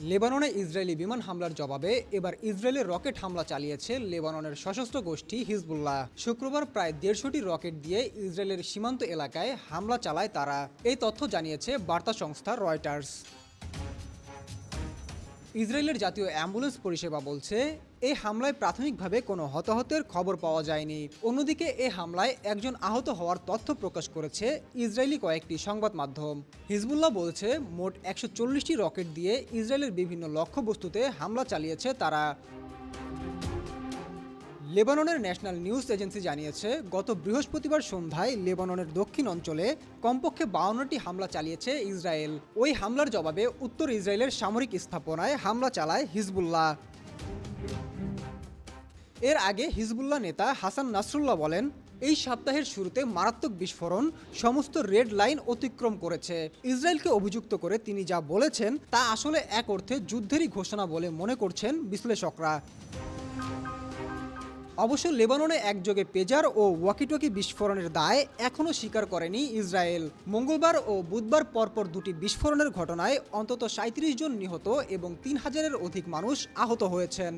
লেবাননে ইসরায়েলি বিমান হামলার জবাবে এবার ইসরায়েলের রকেট হামলা চালিয়েছে লেবাননের সশস্ত্র গোষ্ঠী হিজবুল্লাহ। শুক্রবার প্রায় দেড়শোটি রকেট দিয়ে ইসরায়েলের সীমান্ত এলাকায় হামলা চালায় তারা। এই তথ্য জানিয়েছে বার্তা সংস্থা রয়টার্স। ইসরায়েলের জাতীয় অ্যাম্বুলেন্স পরিষেবা বলছে, এই হামলায় প্রাথমিকভাবে কোনো হতাহতের খবর পাওয়া যায়নি। অন্যদিকে, এ হামলায় একজন আহত হওয়ার তথ্য প্রকাশ করেছে ইসরায়েলি কয়েকটি সংবাদ মাধ্যম। হিজবুল্লাহ বলছে, মোট একশো রকেট দিয়ে ইসরায়েলের বিভিন্ন লক্ষ্যবস্তুতে হামলা চালিয়েছে তারা। লেবাননের ন্যাশনাল নিউজ এজেন্সি জানিয়েছে, গত বৃহস্পতিবার সন্ধ্যায় লেবাননের দক্ষিণ অঞ্চলে কমপক্ষে বাউন্নটি হামলা চালিয়েছে ইসরায়েল। ওই হামলার জবাবে উত্তর ইসরায়েলের সামরিক স্থাপনায় হামলা চালায় হিজবুল্লাহ। এর আগে হিজবুল্লাহ নেতা হাসান নাসরুল্লাহ বলেন, এই সপ্তাহের শুরুতে মারাত্মক বিস্ফোরণ সমস্ত রেড লাইন অতিক্রম করেছে। ইসরায়েলকে অভিযুক্ত করে তিনি যা বলেছেন তা আসলে এক অর্থে যুদ্ধেরই ঘোষণা বলে মনে করছেন বিশ্লেষকরা। অবশ্য লেবাননে একযোগে পেজার ও ওয়াকিটকি বিস্ফোরণের দায় এখনও স্বীকার করেনি ইসরায়েল। মঙ্গলবার ও বুধবার পরপর দুটি বিস্ফোরণের ঘটনায় অন্তত সাঁত্রিশ জন নিহত এবং তিন হাজারের অধিক মানুষ আহত হয়েছেন।